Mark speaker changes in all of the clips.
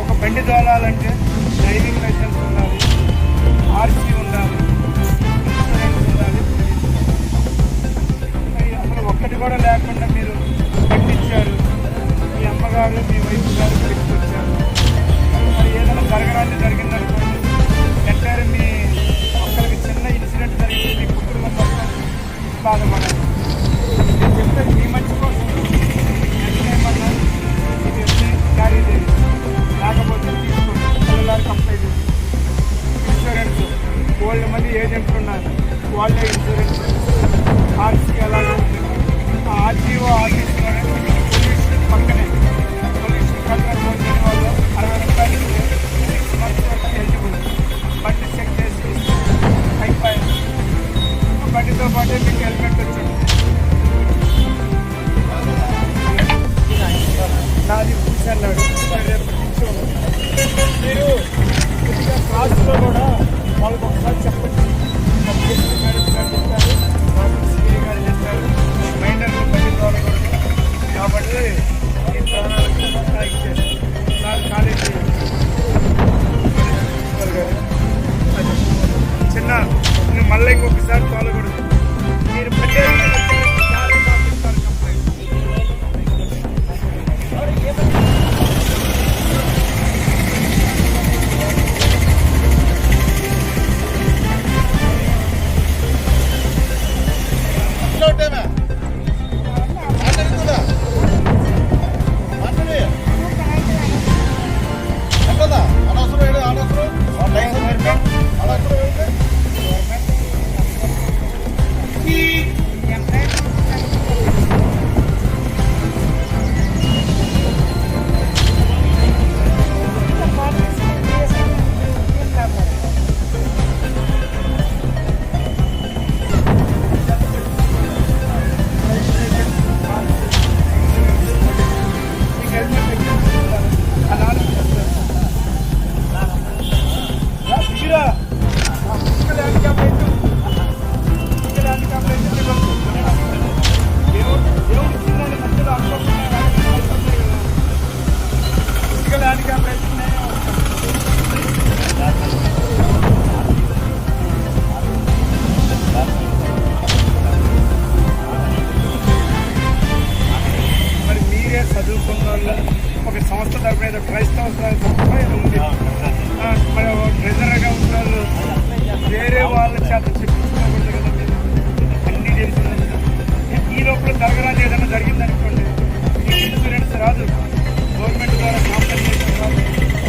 Speaker 1: ఒక బండి తోలాలంటే డ్రైవింగ్ లైసెన్స్ ఉండాలి ఆర్సీ ఉండాలి ఇన్సూరెన్స్ ఉండాలి. అసలు ఒక్కటి కూడా లేకుండా ఏజెంట్లు ఉన్నారు. వాళ్ళ ఇన్సూరెన్స్ ఆర్సీ ఎలా ఉంటుంది ఆ ఆర్టీఓ ఆఫీస్లోనే పోలీస్ పక్కనే. పోలీస్ పక్కన వాళ్ళు అరవై రూపాయలు బండి చెక్ చేసి అయిపోయారు బండితో పాటే మీకు హెల్మెట్ వచ్చింది. నాది పూసి రేపు conquistar o Paulo ఆయన క్రైస్తవ ట్రెజరగా ఉన్నారు. వేరే వాళ్ళ చేత చెప్పించుకోకూడదు కదండి అన్ని తెలిసిన ఈ లోపల జరగరాని ఏదైనా జరిగిందనుకోండి. ఇన్సూరెన్స్ రాదు. గవర్నమెంట్ ద్వారా కాంపెన్సేషన్ రాదు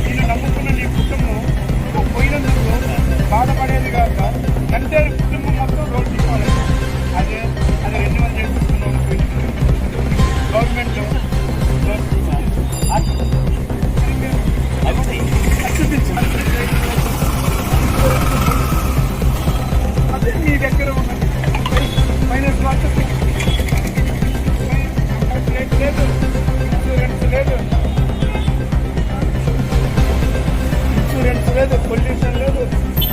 Speaker 1: నేను నమ్ముకున్న నీ కుటుంబం పోయినందుకు బాధపడేది కాక అంటే కుటుంబం మొత్తం రోడ్డు తీసుకోవాలి. అదే అది రెండు వందలు చేసుకుంటున్నాం గవర్నమెంట్ Thank you.